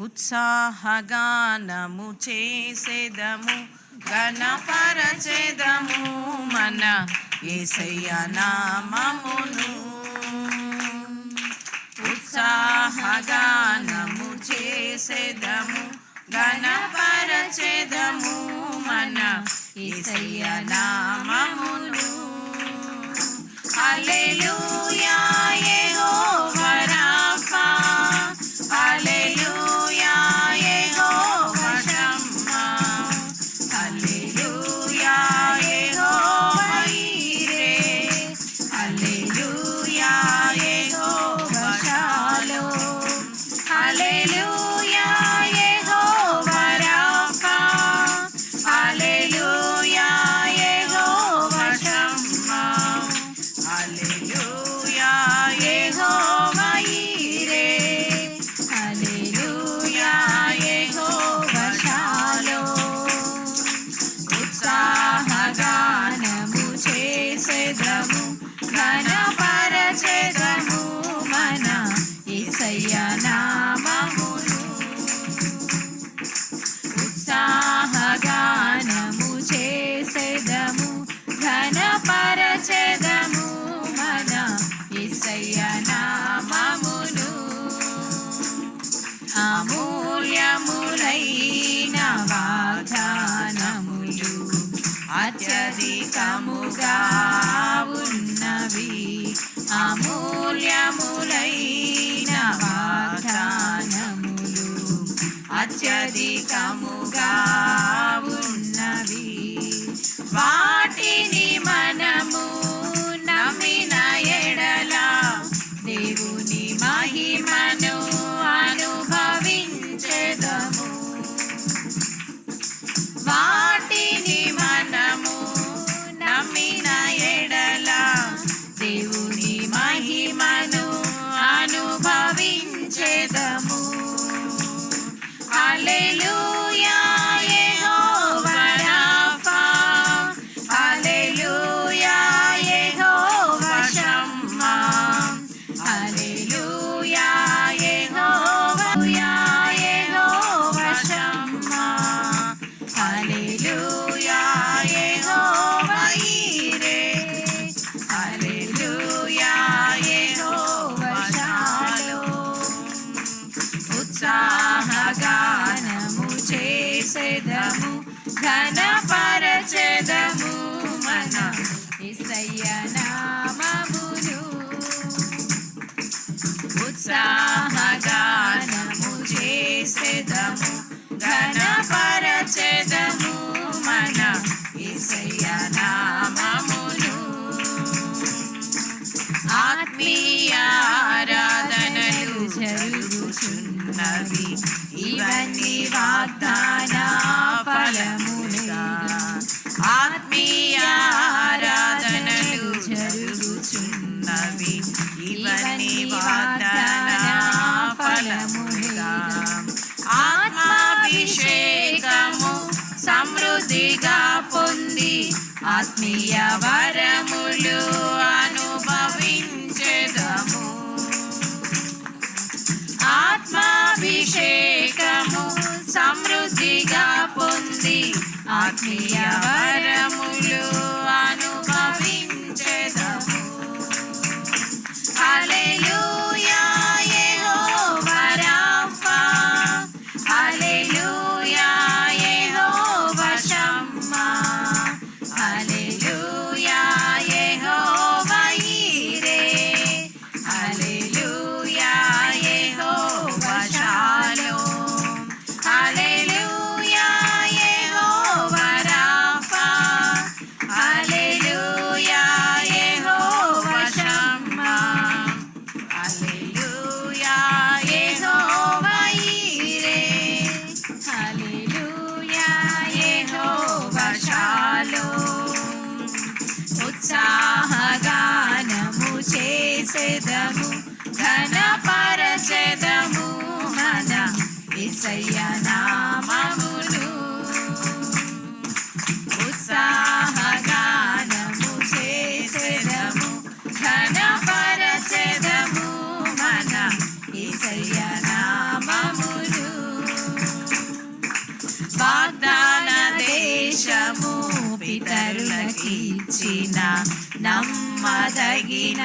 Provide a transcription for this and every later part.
ఉత్సాహగానము చేసేదము గణపరచేదము మన ఏసయ్య నామమును. ఉత్సాహగానము చేసేదము గణపరచేదము మన ఏసయ్య నామమును. హల్లెలూయా. యేసయ్య నామమును ఉత్సాహగానము చేసేదము ఘనపరచెదము మన యేసయ్య నామమును అమూల్యములైన వాగ్దానములు అత్యధికముగా ఉన్నవి. అమూల్యములైన అత్యధికముగా ఉన్నవి. వాటిని మనము నమ్మిన ఎడల దేవుని మహిమను అనుభవించెదము. వాటిని మనము నమ్మిన ఎడల దేవుని మహిమను అనుభవించెదము. Hallelujah. ఇవన్నీ వాగ్దాన ఫలములుగా ఆత్మీయ ఆరాధనలు జరుగుచున్నవి. ఇవన్నీ వాగ్దాన ఫలములుగా ఆత్మాభిషేకము సమృద్ధిగా పొంది ఆత్మీయ వరములు అను ఆత్మీయ చేసేదము ఘనపరచెదము మన ఇసయ్య పితరులకిచ్చిన నమ్మదగిన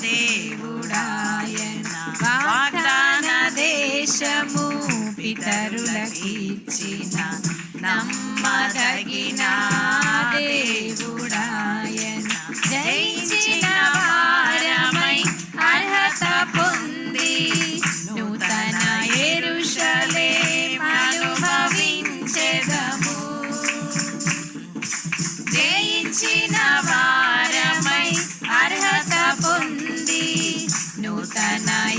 దేవుడాయన. వాగ్దాన దేశము పితరులకిచ్చిన Utana